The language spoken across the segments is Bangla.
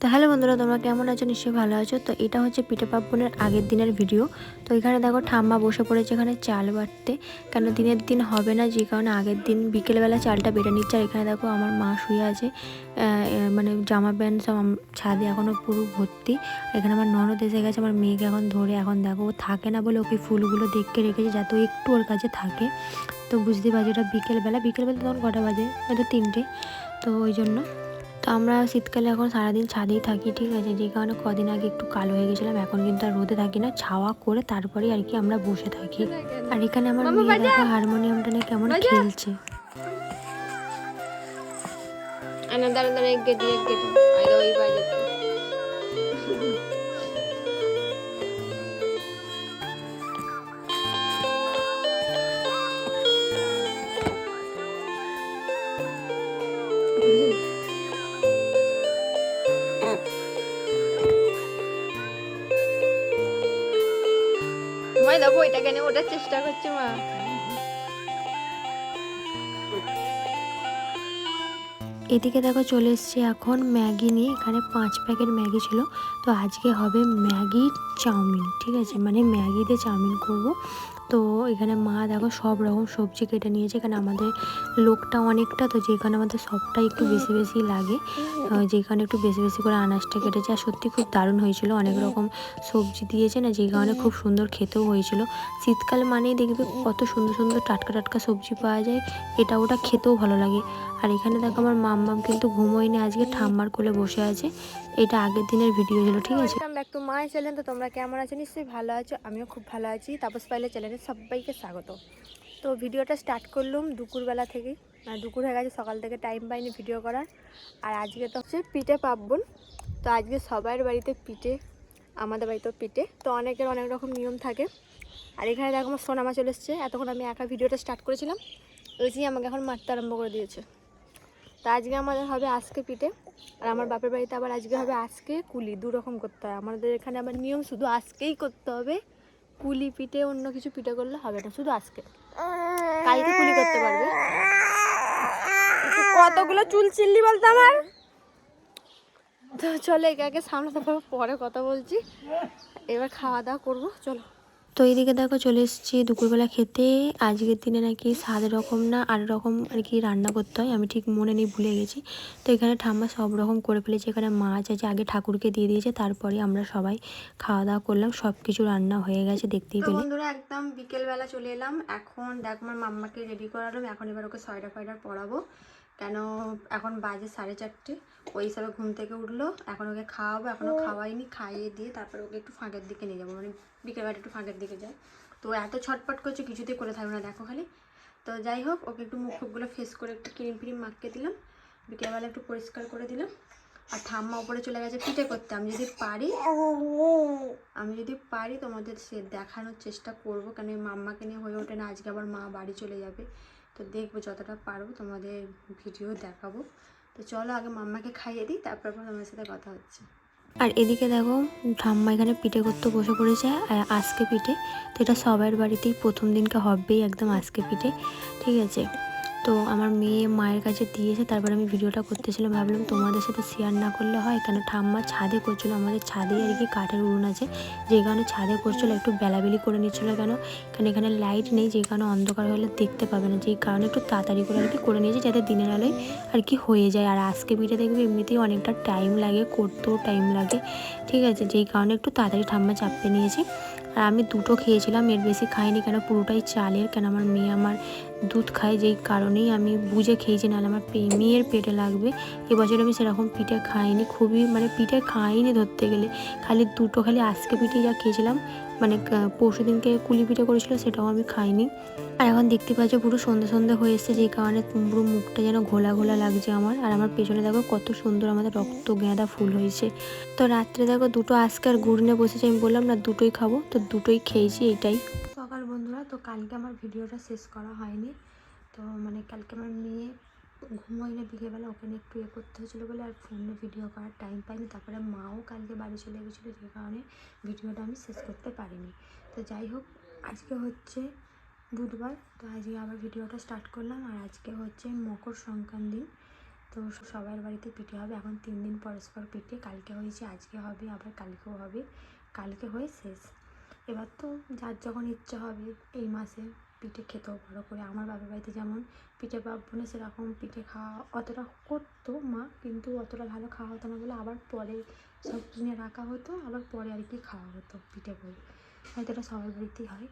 তো হ্যালো বন্ধুরা, তোমরা কেমন আছো? নিশ্চয়ই ভালো আছো। তো এটা হচ্ছে পিঠে পার্বণের আগের দিনের ভিডিও। তো এখানে দেখো, ঠাম্মা বসে পড়েছে এখানে চাল বাটতে। কেন দিনের দিন হবে না, যে কারণে আগের দিন বিকেলবেলা চালটা বেটে নিচ্ছে। আর এখানে দেখো, আমার মা শুয়ে আছে। মানে জামা প্যান্ট সব ছাদে এখনও পুরো ভর্তি। এখানে আমার ননদ এসে গেছে, আমার মেয়েকে এখন ধরে। এখন দেখো, ও থাকে না বলে ওকে ফুলগুলো দেখতে রেখেছে, যাতে একটু ওর কাছে থাকে। তো বুঝতে পারছি ওটা বিকেলবেলা। বিকেলবেলা তখন কটা বাজে? হয়তো তিনটে। তো ওই জন্য। তো আমরা শীতকালে এখন সারাদিন ছাদেই থাকি ঠিক আছে? যে কারণে কদিন আগে একটু কালো হয়ে গেছিলাম এখন কিন্তু আর রোদে থাকি না। ছাওয়া করে তারপরে আর কি আমরা বসে থাকি। আর এখানে আমার মেয়ে। দেখো হারমোনিয়ামটা নিয়ে কেমন খেলছে। ana দাঁড়া দাঁড়া এক গেটি এক গেটি। ওই এটা কেন ওটার চেষ্টা করছে মা। এদিকে দেখো চলে এসছে এখন ম্যাগি নিয়ে, এখানে পাঁচ প্যাকেট ম্যাগি ছিল। তো আজকে হবে ম্যাগি চাউমিন, ঠিক আছে? মানে ম্যাগি দিয়ে চাউমিন করব। তো এখানে মা দেখো সব রকম সবজি কেটে নিয়েছে। এখানে আমাদের লোকটা অনেকটা, তো যেখানে আমাদের সবটাই একটু বেশি বেশি লাগে। যেখানে একটু বেশি বেশি করে আনাজটা কেটেছে। আর সত্যি খুব দারুণ হয়েছিল। অনেক রকম সবজি দিয়েছে না, যে কারণে খুব সুন্দর খেতেও হয়েছিল। শীতকাল মানেই দেখবে কত সুন্দর সুন্দর টাটকা টাটকা সবজি পাওয়া যায়, এটা ওটা খেতেও ভালো লাগে। আর এখানে দেখো আমার মাম্মাম কিন্তু ঘুমোয়নি, আজকে ঠাম্মার কোলে বসে আছে। এটা আগের দিনের ভিডিও ছিল, ঠিক আছে? তো তোমরা কেমন আছো? নিশ্চয়ই ভালো আছো। আমিও খুব ভালো আছি। তাপস পাইলে চ্যানেলে সবাইকে স্বাগত। তো ভিডিওটা স্টার্ট করলাম দুপুরবেলা থেকেই। মানে দুপুর হয়ে গেছে, সকাল থেকে টাইম পাইনি ভিডিও করার। আর আজকে তো হচ্ছে পিঠে পার্বণ। তো আজকে সবার বাড়িতে পিঠে, আমাদের বাড়িতেও পিঠে। তো অনেকের অনেক রকম নিয়ম থাকে। আর এখানে দেখো আমার সোনামা চলে এসছে। এতক্ষণ আমি একা ভিডিওটা স্টার্ট করেছিলাম। ওই আমাকে এখন মারতে আরম্ভ করে দিয়েছে। তো আজকে আমাদের হবে আজকে পিঠে। আর আমার বাপের বাড়িতে আবার আজকে হবে আজকে কুলি। দু রকম করতে হয়। আমাদের এখানে আবার নিয়ম শুধু আজকেই করতে হবে। কুলি পিঠে অন্য কিছু পিঠে করলে হবে না, শুধু আজকে। কালকে কুলি করতে পারবে। কতগুলো চুল চিল্লি বলতো আমার? তো চলে একে একে পারব, পরে কথা বলছি। এবার খাওয়া দাওয়া করব, চলো। তো এইদিকে দেখো চলে এসেছি দুপুরবেলা খেতে। আজকের দিনে নাকি সাত রকম না আট রকম আর কি রান্না করতে হয় আমি ঠিক মনে নেই ভুলে গেছি। তো এখানে ঠাম্মা সব রকম করে ফেলেছে এখানে মাছ আছে আগে ঠাকুরকে দিয়ে দিয়েছে তারপরে আমরা সবাই খাওয়া দাওয়া করলাম সব কিছু রান্না হয়ে গেছে দেখতেই পেলে। বন্ধুরা একদম বিকেলবেলা চলে এলাম এখন দেখ আমার মাম্মাকে রেডি করালাম এখন এবার ওকে সোয়েটার ফয়টার পরাবো। কেন এখন বাজে সাড়ে চারটে? ওই হিসাবে ঘুম থেকে উঠল, এখন ওকে খাওয়াবো এখনও খাওয়াইনি, খাইয়ে দিয়ে তারপরে ওকে একটু ফাঁকের দিকে নিয়ে যাব মানে বিকেলবেলা একটু ফাঁকের দিকে যায় তো এত ছটপট করছে, কিছুতেই করে থাকবে না, দেখো খালি। তো যাই হোক, ওকে একটু মুখ ফুকগুলো ফেস করে একটু ক্রিম ফ্রিম মাখিয়ে দিলাম, বিকেলবেলা একটু পরিষ্কার করে দিলাম। আর ঠাম্মা উপরে চলে গেছে পিঠে করতে, আমি যদি পারি, আমি যদি পারি তোমাদের সে দেখানোর চেষ্টা করব, কেন মাম্মাকে নিয়ে হয়ে ওঠে না, আজকে আবার মা বাড়ি চলে যাবে। তো দেখব যতটা পারব তোমাদের ভিডিও দেখাবো। তো চলো আগে মাম্মাকে খাইয়ে দিই, তারপর তোমাদের সাথে কথা হচ্ছে। আর এদিকে দেখো, ঠাম্মা এখানে পিঠে করতে বসে পড়েছে, আর আজকে পিঠে। তো এটা সবার বাড়িতেই প্রথম দিনকে হবেই একদম আজকে পিঠে, ঠিক আছে? তো আমার মেয়ে মায়ের কাছে দিয়েছে, তারপর আমি ভিডিওটা করতেছিলাম, ভাবলাম তোমাদের সাথে শেয়ার না করলে হয়, কেন ঠাম্মা ছাদে করছিল, আমাদের ছাদে আর কি কাঠের উনুন আছে, যে কারণে ছাদে করছিল, একটু বেলাবেলি করে নিচ্ছিল কেন কারণ এখানে লাইট নেই, যে কারণে অন্ধকার হলে দেখতে পাবে না, যেই কারণে একটু তাড়াতাড়ি করে আর কি করে নিয়েছে, যাতে দিনের আলোয় আর কি হয়ে যায়, আর আজকে পিঠে দেখবে এমনিতেই অনেকটা টাইম লাগে, করতেও টাইম লাগে, ঠিক আছে, যেই কারণে একটু তাড়াতাড়ি ঠাম্মা চাপতে নিয়েছি। আর আমি দুটো খেয়েছিলাম, এর বেশি খাইনি কেন? পুরোটাই চালের, কেন আমার মেয়ে আমার দুধ খায়, যেই কারণেই আমি বুঝে খেয়েছি, নাহলে আমার মেয়ের পেটে লাগবে। এবছর আমি সেরকম পিঠে খাইনি, খুবই মানে পিঠে খাইনি ধরতে গেলে। খালি দুটো খালি আজকে পিঠে যা খেয়েছিলাম মানে পরশু দিনকে কুলি পিঠে করেছিল, সেটাও আমি খাইনি। আর এখন দেখতে পাচ্ছ পুরো সন্ধে সন্ধে হয়ে এসছে, যেই কারণে পুরো মুখটা যেন ঘোলা ঘোলা লাগছে আমার। আর আমার পেছনে দেখো কত সুন্দর আমাদের রক্ত গেঁদা ফুল হয়েছে। তো রাত্রে দেখো দুটো আজকে আর গুড় নিয়ে বসেছি, আমি বললাম, না, দুটোই খাব। তো দুটোই খেয়েছি এটাই সকাল বন্ধুরা তো কালকে আমার ভিডিওটা শেষ করা হয়নি। তো মানে কালকে আমার মেয়ে ঘুমোই না বিকেলবেলা ওখানে একটু ইয়ে করতে হয়েছিলো বলে আর ফোনে ভিডিও করার টাইম পাইনি। তারপরে মাও কালকে বাড়ি চলে গেছিল, যে কারণে ভিডিওটা আমি শেষ করতে পারিনি। তো যাই হোক, আজকে হচ্ছে বুধবার, তো আজকে আবার ভিডিওটা স্টার্ট করলাম। আর আজকে হচ্ছে মকর সংক্রান্তি। তো সবার বাড়িতে পিঠে হবে। এখন তিন দিন পরস্পর পিঠে। কালকে হয়েছে, আজকে হবে, আবার কালকেও হবে। কালকে হয়ে শেষ। এবার তো যার যখন ইচ্ছা হবে, এই মাসে পিঠে খেতেও ভালো করে আমার বাবার বাড়িতে যেমন পিঠে পার্বণে সেরকম পিঠে খাওয়া অতটা করতো মা, কিন্তু অতটা ভালো খাওয়া হতো না বলে আবার পরে সব কিনে রাখা হতো, আবার পরে আর কি খাওয়া হতো পিঠে করে হয়তো এটা সবার বাড়িতেই হয়।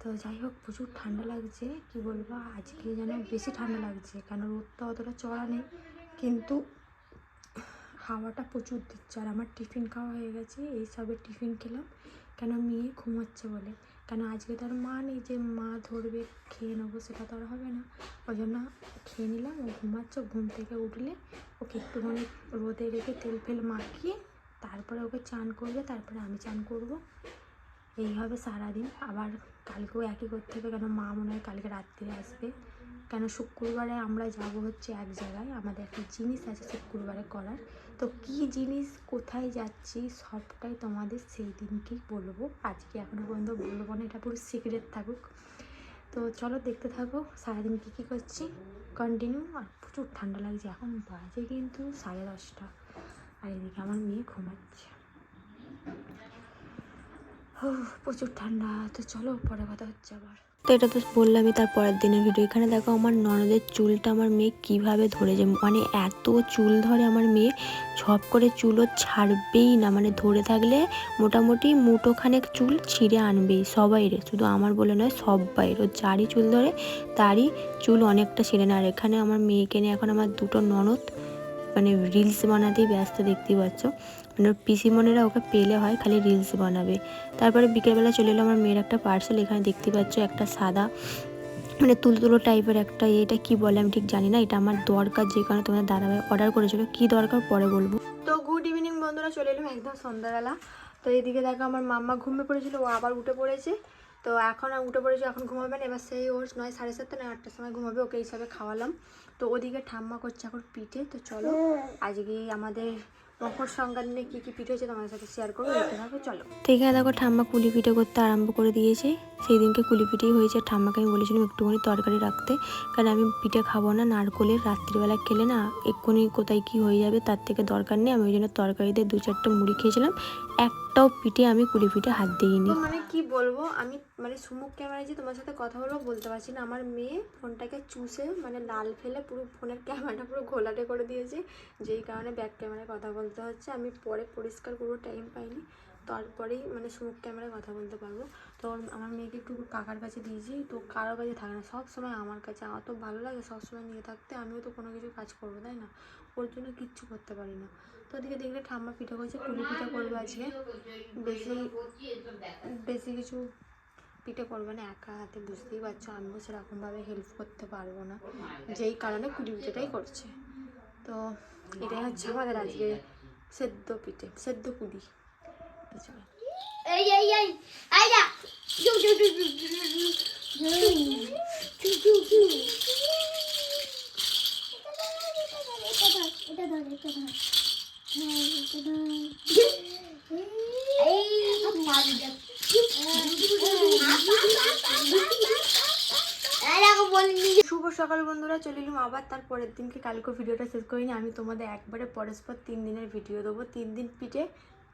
তো যাই হোক, প্রচুর ঠান্ডা লাগছে, কি বলব, আজকে যেন বেশি ঠান্ডা লাগছে, কেন রোদটা অতটা চড়া নেই, কিন্তু হাওয়াটা প্রচুর দিচ্ছে আর আমার টিফিন খাওয়া হয়ে গেছে, এই সবে টিফিন খেলাম, কেন মেয়ে ঘুমাচ্ছে বলে। কেন আজকে তো আর মা নেই যে মা ধরবে, খেয়ে নেব সেটা তো আর হবে না। ওই জন্য খেয়ে নিলাম, ও ঘুমাচ্ছ, ঘুম থেকে উঠলে ওকে একটুখানি রোদে রেখে তেল ফেল মাখিয়ে তারপরে ওকে চান করবে, তারপরে আমি চান করব। এইভাবে সারাদিন। আবার কালকেও একই করতে হবে কেন মা মনে হয় কালকে রাত্রে আসবে। কেন শুক্রবারে আমরা যাব হচ্ছে এক জায়গায়? আমাদের একটা জিনিস আছে শুক্রবারে করার। তো কি জিনিস কোথায় যাচ্ছি সবটাই তোমাদের সেই দিনকেই বলব। আজকে এখনও পর্যন্ত বলব না, এটা পুরো সিক্রেট থাকুক। তো চলো দেখতে থাকো, সারাদিন কী কী করছি? কন্টিনিউ আর প্রচুর ঠান্ডা লাগছে, এখন বাজে কিন্তু সাড়ে দশটা। আর এদিকে আমার মেয়ে ঘুমাচ্ছে। প্রচুর ঠান্ডা, তো চলো পরে কথা হচ্ছে আবার। তো এটা তো বললামই তার পরের দিনের ভিডিও এখানে দেখো আমার ননদের চুলটা আমার মেয়ে কীভাবে ধরেছে। মানে এত চুল ধরে আমার মেয়ে ঝপ করে চুলও ছাড়বেই না। মানে ধরে থাকলে মোটামুটি মুঠোখানেক চুল ছিঁড়ে আনবেই সবাইরে। শুধু আমার বলে নয় সবাইয়ের ও যারই চুল ধরে, তারই চুল অনেকটা ছিঁড়ে না আর এখানে আমার মেয়েকে নিয়ে এখন আমার দুটো ননদ মানে রিলস বানাতেই ব্যস্ত, দেখতেই পাচ্ছ। পিসিমণিরা ওকে পেলে হয়, খালি রিলস বানাবে। তারপরে বিকেলবেলা চলে এলো আমার মেয়ের একটা পার্সেল এখানে দেখতে পাচ্ছ একটা সাদা মানে তুলতুলো টাইপের একটা এটা কি বলে আমি ঠিক জানি না, এটা আমার দরকার যে কারণে তোমাদের দাদাভাই অর্ডার করেছিল। কি দরকার পরে বলব। তো গুড ইভিনিং বন্ধুরা, চলে এলাম একদম সন্ধ্যাবেলা। তো এদিকে দেখো আমার মাম্মা ঘুমিয়ে পড়েছিল, ও আবার উঠে পড়েছে। তো এখন আর উঠে পড়েছে, এখন ঘুমাবে না, এবার সেই ওর নয়, সাড়ে সাতটা নয়, আটটার সময় ঘুমাবে, ওকে এইসবে খাওয়ালাম। তো ওদিকে ঠাম্মা করছে এখন পিঠে, তো চলো। আজকে আমাদের মকর সংক্রান্তিতে কী কী পিঠে হয়েছে তোমাদের সাথে শেয়ার করব চলো। তো দেখো ঠাম্মা কুলি পিঠে করতে আরম্ভ করে দিয়েছে। সেই দিনকে কুলি পিঠেই হয়েছে। ঠাম্মাকে আমি বলেছিলাম একটুখানি তরকারি রাখতে, কারণ আমি পিঠে খাব না, নারকোলের রাত্রিবেলা খেলে না, এক্ষুনি কোথায় কি হয়ে যাবে, তার থেকে দরকার নেই। আমি ওই জন্য তরকারিতে দু চারটে মুড়ি খেয়েছিলাম। একটাও পিঠে আমি কুলি পিঠে হাত দিইনি। মানে কি বলব, আমি মানে সুমুখ ক্যামেরায় যে তোমার সাথে কথা বলব বলতে পারছি না। আমার মেয়ে ফোনটাকে চুষে মানে লাল ফেলে পুরো ফোনের ক্যামেরাটা পুরো ঘোলাটে করে দিয়েছে। যেই কারণে ব্যাক ক্যামেরায় কথা বলতে হচ্ছে। আমি পরে পরিষ্কার করব টাইম পাইনি। তারপরেই মানে সুমুখ ক্যামেরায় কথা বলতে পারব। তো আমার মেয়েকে একটু কাকার কাছে দিয়েছি। তো কারোর কাছে থাকে না। সব সময় আমার কাছে। আমার তো ভালো লাগে সব সময় নিয়ে থাকতে। আমিও তো কোনো কিছু কাজ করব, তাই না? ওর জন্য কিচ্ছু করতে পারি না। তো ওদিকে দেখলে ঠাম্মা পিঠা করছে, পুলি পিঠা করবে আজকে। বেশি বেশি কিছু পিঠে করবে না, একা হাতে বুঝতেই পারছ। আমিও সেরকমভাবে হেল্প করতে পারব না। যেই কারণে কুড়ি পিঠেটাই করছে। তো এটাই হচ্ছে আমাদের আজকে সেদ্ধ পিঠে, সেদ্ধ পুলি। এটা ধর, এটা শুভ সকাল বন্ধুরা, চলে এলাম আবার তার পরের দিনকে। কালকে ভিডিওটা শেষ করিনি, আমি তোমাদের একবারে পরস্পর তিন দিনের ভিডিও দেবো। তিন দিন পিঠে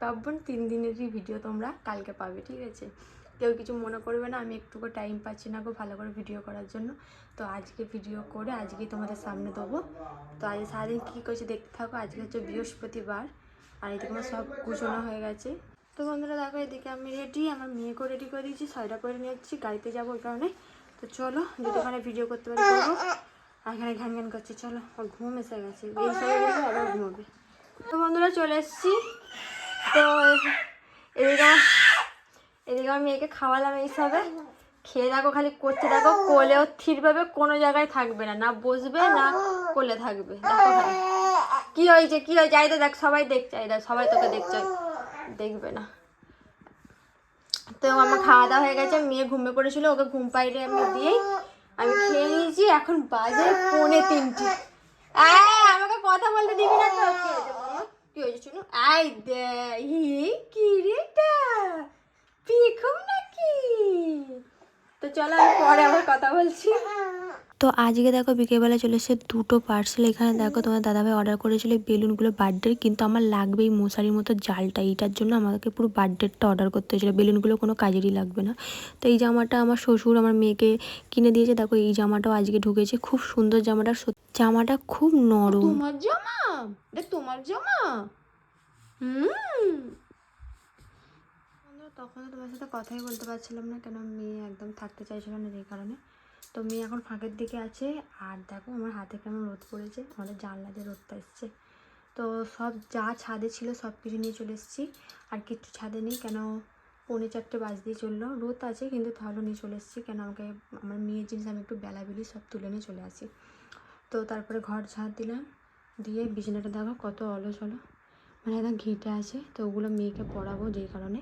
পাবন তিন দিনেরই ভিডিও তোমরা কালকে পাবে, ঠিক আছে? কেউ কিছু মনে করবে না, আমি একটুকু টাইম পাচ্ছি না গো ভালো করে ভিডিও করার জন্য। তো আজকে ভিডিও করে আজকে তোমাদের সামনে দেবো। তো আজ সারাদিন কী করছি দেখতে থাকো, আজকে হচ্ছে বৃহস্পতিবার, আর এদিকে আমার সব গুছানো হয়ে গেছে। তো বন্ধুরা দেখো, এদিকে আমি রেডি আমার মেয়েকেও রেডি করে দিয়েছি ছয়টা করে নিয়ে যাচ্ছি, গাড়িতে যাব ওই কারণে। তো চলো যদি ওখানে ভিডিও করতে পারি, করব। আর এখানে ঘ্যান ঘ্যান করছে, চলো ওর ঘুম এসে গেছে। এই সবাই আবার ঘুমাবে। তো বন্ধুরা চলে এসেছি। তো এদিকে এদিকে আমার মেয়েকে খাওয়ালাম এইসবে। খেয়ে দেখো, খালি করতে দেখো, কোলেও থিরভাবে কোনো জায়গায় থাকবে না না বসবে, না কোলে থাকবে। দেখো কি হয়েছে কি হয়েছে? আইদা দেখ, সবাই দেখছে আইদা সবাই তোকে দেখছে। দেখবে না। তো আমার খাওয়া দাওয়া হয়ে গেছে, মেয়ে ঘুমে পড়েছিল, ওকে ঘুম পাইলে আমি দিয়েই আমি খেয়ে নিয়েছি, এখন বাজে পৌনে তিনটে। আমাকে কথা বলতে দিবি না তো? কি হয়েছে? শুনো? আই দে কি রে এটা? পিখম নাকি? তো চলো আমি পরে আবার কথা বলছি। তো আজকে দেখো বিকেলবেলা চলে এসে দুটো পার্সেল এখানে দেখো তোমার দাদাভাই অর্ডার করেছিল বেলুনগুলো বার্থডের কিন্তু আমার লাগবে এই মশারির মতো জালটা। এইটার জন্য আমাকে পুরো বার্থডেরটা অর্ডার করতে হয়েছিলো। বেলুনগুলো কোনো কাজেরই লাগবে না। তো এই জামাটা আমার শ্বশুর আমার মেয়েকে কিনে দিয়েছে। দেখো এই জামাটাও আজকে ঢুকেছে। খুব সুন্দর জামাটা সত্যি- জামাটা খুব নরম। তোমার জামা? তোমার জামা? হুম। তখন তোমার সাথে কথাই বলতে পারছিলাম না, কেন মেয়ে একদম থাকতে চাইছিল না যে কারণে। তো মেয়ে এখন ফাঁকের দিকে আছে, আর দেখো আমার হাতে কেমন রোদ পড়েছে, আমাদের জানলা দিয়ে রোদটা এসছে। তো সব যা ছাদে ছিল সব কিছু নিয়ে চলে এসেছি, আর কিচ্ছু ছাদে নেই, কেন পৌনে চারটে বাজ দিয়ে চলল। রোদ আছে, কিন্তু তাহলেও নিয়ে চলে এসেছি, কেন আমাকে, আমার মেয়ের জিনিস আমি একটু বেলাবেলি সব তুলে নিয়ে চলে আসি। তো তারপরে ঘর ঝাঁট দিলাম, দিয়ে বিছানাটা দেখো কত অলস হলো মানে একদম ঘেঁটে আছে, তো ওগুলো মেয়েকে পড়াবো যেই কারণে।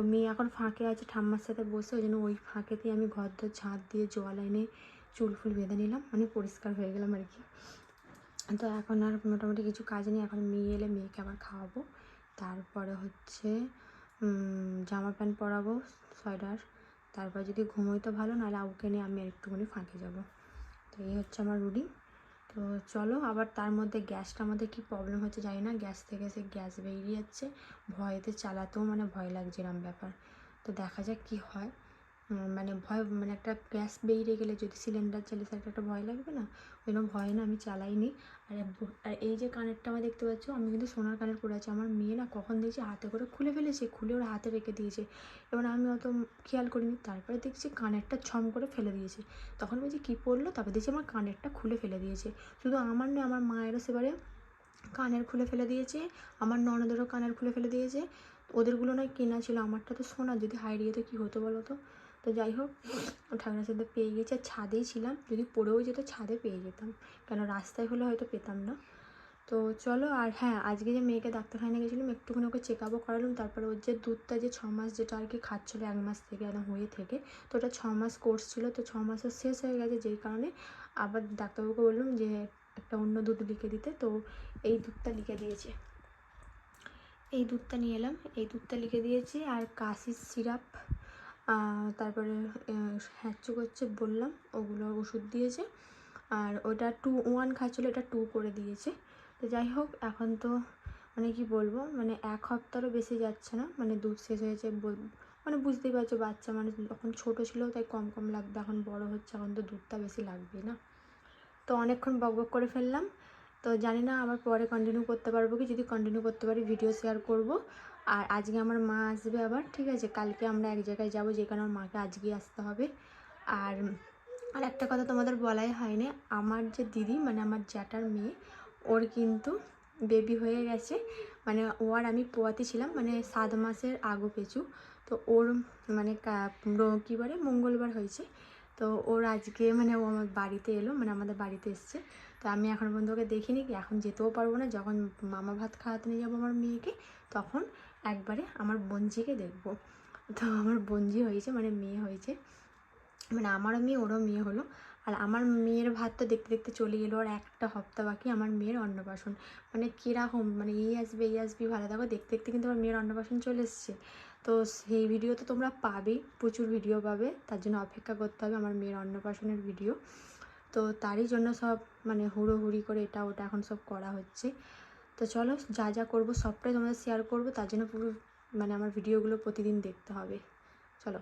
তো মেয়ে এখন ফাঁকে আছে ঠাম্মার সাথে বসে, ওই জন্য ওই ফাঁকেতেই আমি ঘর দর ঝাঁট দিয়ে জল এনে চুল ফুল বেঁধে নিলাম মানে পরিষ্কার হয়ে গেলাম আর কি। তো এখন আর মোটামুটি কিছু কাজ নেই, এখন মেয়ে এলে মেয়েকে আবার খাওয়াবো। তারপরে হচ্ছে জামা প্যান্ট পরাবো, সোয়েটার। তারপর যদি ঘুমোই তো ভালো, নাহলে আউকে নিয়ে আমি একটুখানি ফাঁকে যাব। তো এই হচ্ছে আমার রুটিন। তো চলো, আবার তার মধ্যে গ্যাসটা আমাদের কি প্রবলেম হচ্ছে জানি না। গ্যাস থেকে সে গ্যাস বেরিয়ে যাচ্ছে। ভয়েতে চালাতেও মানে ভয় লাগছে এরম ব্যাপার। তো দেখা যাক কি হয়। মানে ভয় মানে একটা গ্যাস বেরিয়ে গেলে যদি সিলিন্ডার চালে সেটা একটা ভয় লাগবে না? ওই জন্য ভয় না, আমি চালাইনি। আর আর এই যে কানেরটা আমার দেখতে পাচ্ছ, আমি কিন্তু সোনার কানের পরে আছি। আমার মেয়ে না কখন দেখছি হাতে করে খুলে ফেলেছে, খুলে ওর হাতে রেখে দিয়েছে। এবার আমি অত খেয়াল করিনি, তারপরে দেখছি কানেরটা ছম করে ফেলে দিয়েছে। তখন বলছি, কী পড়ল? তারপর দেখছি আমার কানেরটা খুলে ফেলে দিয়েছে। শুধু আমার নয়, আমার মায়েরও সেবারে কানের খুলে ফেলে দিয়েছে, আমার ননদেরও কানের খুলে ফেলে দিয়েছে। ওদেরগুলো নয় কেনা ছিল, আমারটা তো সোনা। যদি হারিয়ে তো কী হতো বলো তো? তো যাই হোক ঠাকুরের সাথে পেয়ে গেছি। আর ছাদেই ছিলাম, যদি পড়েও যেত ছাদে পেয়ে যেতাম। কেন, রাস্তায় হলে হয়তো পেতাম না। তো চলো, আর হ্যাঁ আজকে যে মেয়েকে ডাক্তারখানায় গেছিলাম, একটুখানি ওকে চেক আপও করালাম। তারপরে ওর যে দুধটা যে ছ মাস যেটা আর কি খাচ্ছিলো এক মাস থেকে, একদম হয়ে থেকে, তো ওটা ছ মাস কোর্স ছিল। তো ছ মাসের শেষ হয়ে গেছে, যেই কারণে আবার ডাক্তারবাবুকে বললাম যে, একটা অন্য দুধ লিখে দিতে। তো এই দুধটা লিখে দিয়েছে। এই দুধটা নিয়ে এলাম। এই দুধটা লিখে দিয়েছি। আর কাশির সিরাপ তারপরে হ্যাচু করছে বললাম, ওগুলো ওষুধ দিয়েছে। আর ওটা টু ওয়ান খাচ্ছিলো, এটা টু করে দিয়েছে। তো যাই হোক, এখন তো মানে কি বলব মানে এক সপ্তাহেরও বেশি যাচ্ছে না মানে দুধ শেষ হয়েছে মানে বুঝতেই পারছ, বাচ্চা মানে যখন ছোটো ছিল, তাই কম কম লাগবে, এখন বড় হচ্ছে, এখন তো দুধটা বেশি লাগবে না। তো অনেকক্ষণ বক বক করে ফেললাম। তো জানি না, আবার পরে কন্টিনিউ করতে পারব কি? যদি কন্টিনিউ করতে পারি ভিডিও শেয়ার করব। আর আজকে আমার মা আসবে আবার, ঠিক আছে? কালকে আমরা এক জায়গায় যাব যেখানে আমার মাকে আজকেই আসতে হবে। আর আর একটা কথা তোমাদের বলাই হয়নি, আমার যে দিদি মানে আমার জ্যাঠার মেয়ে, ওর কিন্তু বেবি হয়ে গেছে। মানে ও আর আমি পোয়াতে ছিলাম মানে সাত মাসের আগু পেছু তো ওর মানে কা- বারে মঙ্গলবার হয়েছে। তো ওর আজকে মানে ও আমার বাড়িতে এলো মানে আমাদের বাড়িতে এসছে। তো আমি এখন পর্যন্ত ওকে দেখিনি কি এখন যেতেও পারব না। যখন মামা ভাত খাওয়াতে নিয়ে যাব আমার মেয়েকে, তখন একবারে আমার বঞ্জিকে দেখব। তো আমার বঞ্জি হয়েছে মানে মেয়ে হয়েছে। মানে আমারও মেয়ে, ওরও মেয়ে হলো। আর আমার মেয়ের ভাত তো দেখতে দেখতে চলে গেলো, আর একটা হপ্তাহ বাকি আমার মেয়ের অন্নপ্রাশন। মানে কীরকম মানে এই আসবে, এই আসবি, ভালো থাকো দেখতে দেখতে কিন্তু আমার মেয়ের অন্নপ্রাশন চলে এসছে। তো সেই ভিডিও তো তোমরা পাবেই প্রচুর ভিডিও পাবে। তার জন্য অপেক্ষা করতে হবে আমার মেয়ের অন্নপ্রাশনের ভিডিও তো তারই জন্য সব মানে হুড়োহুড়ি করে এটা, ওটা এখন সব করা হচ্ছে। তো চলো যা যা করব সবটাই তোমাদের শেয়ার করব, তার জন্য পুরো মানে আমার ভিডিওগুলো প্রতিদিন দেখতে হবে। চলো।